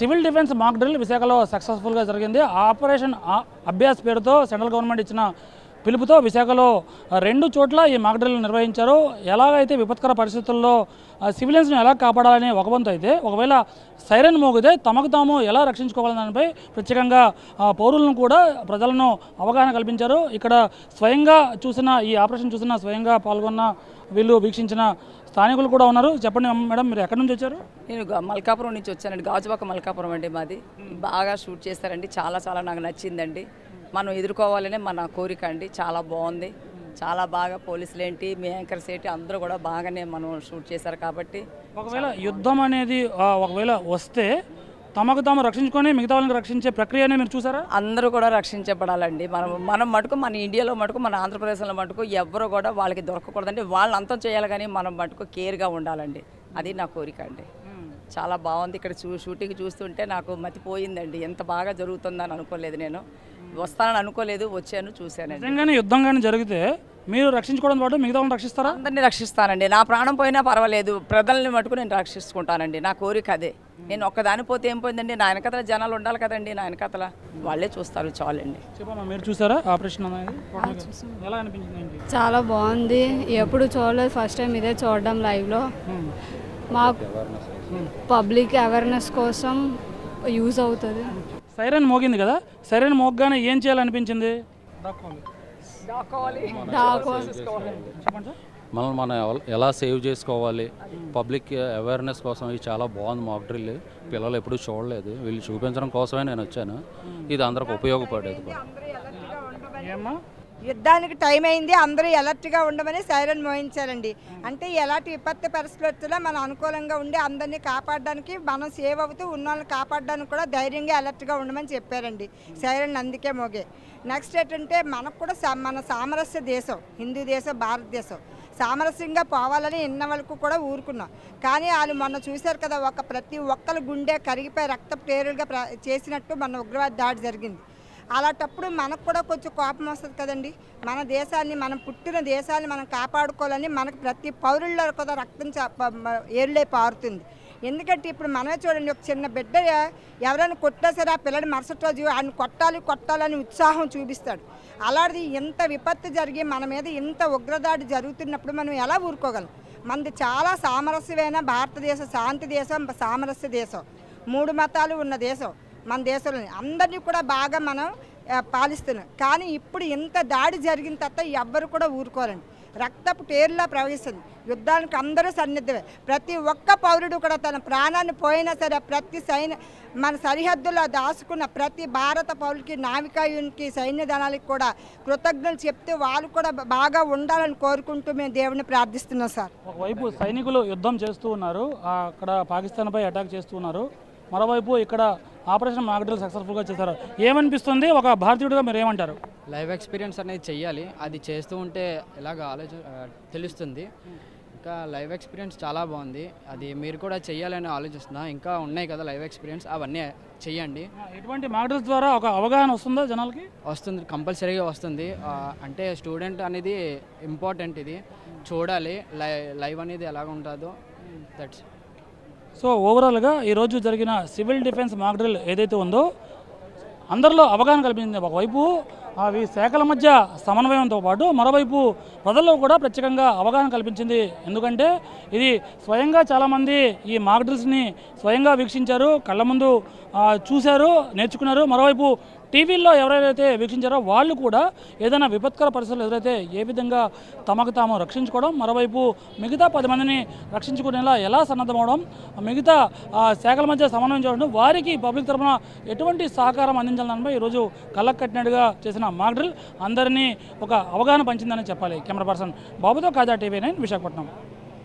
Civil defence mock drill విశాఖలో సక్సెస్ఫుల్గా జరిగింది. ఆపరేషన్ అభ్యాస్ పేరుతో సెంట్రల్ గవర్నమెంట్ ఇచ్చిన పిలుపుతో విశాఖలో రెండు చోట్ల ఈ మాక్ డ్రిల్ నిర్వహించారు. ఎలాగైతే విపత్కర పరిస్థితుల్లో సివిలియన్స్ను ఎలా కాపాడాలని ఒక వంతు అయితే ఒకవేళ సైరన్ మోగితే తమకు తాము ఎలా రక్షించుకోవాలని దానిపై ప్రత్యేకంగా పౌరులను కూడా ప్రజలను అవగాహన కల్పించారు. ఇక్కడ స్వయంగా చూసిన ఈ ఆపరేషన్ చూసిన స్వయంగా పాల్గొన్న వీళ్ళు వీక్షించిన స్థానికులు కూడా ఉన్నారు. చెప్పండి మేడం మీరు ఎక్కడి నుంచి వచ్చారు? నేను మల్కాపురం నుంచి వచ్చానండి. గాజువాక మల్కాపురం అండి మాది. బాగా షూట్ చేస్తారండి. చాలా చాలా నాకు నచ్చిందండి. మనం ఎదుర్కోవాలనే మన కోరిక అండి. చాలా బాగుంది. చాలా బాగా పోలీసులు ఏంటి మీ యాంకర్స్ ఏంటి అందరూ కూడా బాగానే మనం షూట్ చేశారు కాబట్టి ఒకవేళ యుద్ధం అనేది ఒకవేళ వస్తే తమకు తాము రక్షించుకొని మిగతా వాళ్ళని రక్షించే ప్రక్రియని మీరు చూసారా? అందరూ కూడా రక్షించబడాలండి. మనం మనం మటుకు మన ఇండియాలో మటుకు మన ఆంధ్రప్రదేశ్లో మటుకు ఎవ్వరు కూడా వాళ్ళకి దొరకకూడదండి. వాళ్ళని అంతం చేయాలి కానీ మనం మటుకు కేర్గా ఉండాలండి. అది నా కోరిక అండి. చాలా బాగుంది. ఇక్కడ చూ షూటింగ్ చూస్తుంటే నాకు మతిపోయిందండి. ఎంత బాగా జరుగుతుందని అనుకోలేదు నేను. వస్తానని అనుకోలేదు వచ్చాను చూశానండి. నిజంగానే యుద్ధం కానీ జరిగితే మీరు రక్షించుకోవడం పాటు మిగతా రక్షిస్తారా? అందరినీ రక్షిస్తానండి. నా ప్రాణం పోయినా పర్వాలేదు. ప్రజల్ని మటుకు నేను రక్షించుకుంటానండి. నా కోరిక అదే. నేను ఒక్కదాని పోతే ఏం పోయిందండి? నా వెనకతల జనాలు ఉండాలి కదండి. నా వెనకతల వాళ్ళే చూస్తారు చాలండి. చెప్పమ్మా మీరు చూసారా ఆపరేషన్ అనేది? ఎలా అనిపించింది ఏంటి? చాలా బాగుంది. ఎప్పుడు చూడలేదు. ఫస్ట్ టైం ఇదే చూడడం లైవ్లో మాకు పబ్లిక్ అవేర్నెస్ కోసం యూజ్ అవుతుంది. సైరన్ మోగింది కదా? సైరన్ మోగ్గానే ఏం చేయాలనిపించింది? మనం ఎవ- ఎలా సేవ్ చేసుకోవాలి? పబ్లిక్ అవేర్నెస్ కోసం ఇది చాలా బాగుంది మాక్ డ్రిల్ పిల్లలు ఎప్పుడూ చూడలేదు. వీళ్ళు చూపించడం కోసమే నేను వచ్చాను. ఇది అందరికి ఉపయోగపడేది యుద్ధానికి టైం అయింది అందరూ ఎలర్ట్గా ఉండమని సైరన్ మోయించారండి. అంటే ఎలాంటి విపత్తు పరిస్థితుల్లో మనం అనుకూలంగా ఉండి అందరినీ కాపాడడానికి మనం సేవ్ అవుతూ ఉన్న వాళ్ళని కాపాడడానికి కూడా ధైర్యంగా అలర్ట్గా ఉండమని చెప్పారండి. సైరన్ అందుకే మోగే. నెక్స్ట్ ఏంటంటే మనకు కూడా సా- మన సామరస్య దేశం హిందూ దేశం భారతదేశం సామరస్యంగా పోవాలని ఇన్న వరకు కూడా ఊరుకున్నాం. కానీ వాళ్ళు మొన్న చూశారు కదా ఒక ప్రతి ఒక్కరు గుండె కరిగిపోయి రక్త ప్రేరులుగా చేసినట్టు మన ఉగ్రవాద దాడి జరిగింది. అలాంటప్పుడు మనకు కూడా కొంచెం కోపం వస్తుంది కదండి. మన దేశాన్ని మనం పుట్టిన దేశాన్ని మనం కాపాడుకోవాలని మనకు ప్రతి పౌరుల్లో కూడా రక్తం చ- ఏరులే పారుతుంది. ఎందుకంటే ఇప్పుడు మనమే చూడండి ఒక చిన్న బిడ్డ ఎవరైనా కొట్టినా సరే ఆ పిల్లడి మరుసటి రోజు ఆయన కొట్టాలి కొట్టాలని ఉత్సాహం చూపిస్తాడు. అలాంటిది ఇంత విపత్తు జరిగి మన మీద ఇంత ఉగ్రదాడి జరుగుతున్నప్పుడు మనం ఎలా ఊరుకోగలం? మనది చాలా సామరస్యమైన భారతదేశం శాంతి దేశం సామరస్య దేశం. మూడు మతాలు ఉన్న దేశం. మన దేశంలో అందరినీ కూడా బాగా మనం పాలిస్తున్నాం. కానీ ఇప్పుడు ఇంత దాడి జరిగిన తర్వాత ఎవ్వరు కూడా ఊరుకోరండి. రక్తపు టేరులా ప్రవహిస్తుంది. యుద్ధానికి అందరూ సన్నిద్ధమే ప్రతి ఒక్క పౌరుడు కూడా తన ప్రాణాన్ని పోయినా సరే ప్రతి సైన్య మన సరిహద్దులో దాచుకున్న ప్రతి భారత పౌరులకి నావికాయునికి సైన్య దళాలకి కూడా కృతజ్ఞతలు చెప్తే వాళ్ళు కూడా బాగా ఉండాలని కోరుకుంటూ మేము దేవుని ప్రార్థిస్తున్నాం సార్. ఒకవైపు సైనికులు యుద్ధం చేస్తూ ఉన్నారు. అక్కడ పాకిస్తాన్పై అటాక్ చేస్తూ ఉన్నారు. మరోవైపు ఇక్కడ ఆపరేషన్ మాగడ్డలు సక్సెస్ఫుల్గా చేశారు. ఏమనిపిస్తుంది? ఒక భారతీయుడిగా మీరు ఏమంటారు? లైవ్ ఎక్స్పీరియన్స్ అనేది చెయ్యాలి. అది చేస్తూ ఉంటే ఎలాగ ఆలోచన తెలుస్తుంది. ఇంకా లైవ్ ఎక్స్పీరియన్స్ చాలా బాగుంది. అది మీరు కూడా చెయ్యాలని ఆలోచిస్తున్నా. ఇంకా ఉన్నాయి కదా లైవ్ ఎక్స్పీరియన్స్. అవన్నీ చెయ్యండి. ఇటువంటి మాగడ్డల్స్ ద్వారా ఒక అవగాహన వస్తుందా జనాలకి? వస్తుంది. కంపల్సరీగా వస్తుంది. అంటే స్టూడెంట్ అనేది ఇంపార్టెంట్ ఇది. చూడాలి. లైవ్ అనేది ఎలాగ ఉంటుందో దట్స్ సో ఓవరాల్గా ఈరోజు జరిగిన సివిల్ డిఫెన్స్ మాక్ డ్రిల్ ఏదైతే ఉందో అందరిలో అవగాహన కల్పించింది ఒకవైపు అవి శాఖల మధ్య సమన్వయంతో పాటు మరోవైపు ప్రజల్లో కూడా ప్రత్యేకంగా అవగాహన కల్పించింది. ఎందుకంటే ఇది స్వయంగా చాలామంది ఈ మాక్ డ్రిల్స్ని స్వయంగా వీక్షించారు. కళ్ళ ముందు చూశారు నేర్చుకున్నారు. మరోవైపు టీవీల్లో ఎవరైతే వీక్షించారో వాళ్ళు కూడా ఏదైనా విపత్కర పరిస్థితులు ఎదురైతే ఏ విధంగా తమకు తాము రక్షించుకోవడం మరోవైపు మిగతా పది మందిని రక్షించుకునేలా ఎలా సన్నద్ధమవడం మిగతా శాఖల మధ్య సమన్వయం చేయడం వారికి పబ్లిక్ తరఫున ఎటువంటి సహకారం అందించాలనిపై ఈరోజు కళ్ళకు కట్టినట్టుగా చేసిన మాక్ డ్రిల్. అందరినీ ఒక అవగాహన పంచిందని చెప్పాలి కెమెరా పర్సన్ బాబుతో కాజా టీవీ నైన్ విశాఖపట్నం.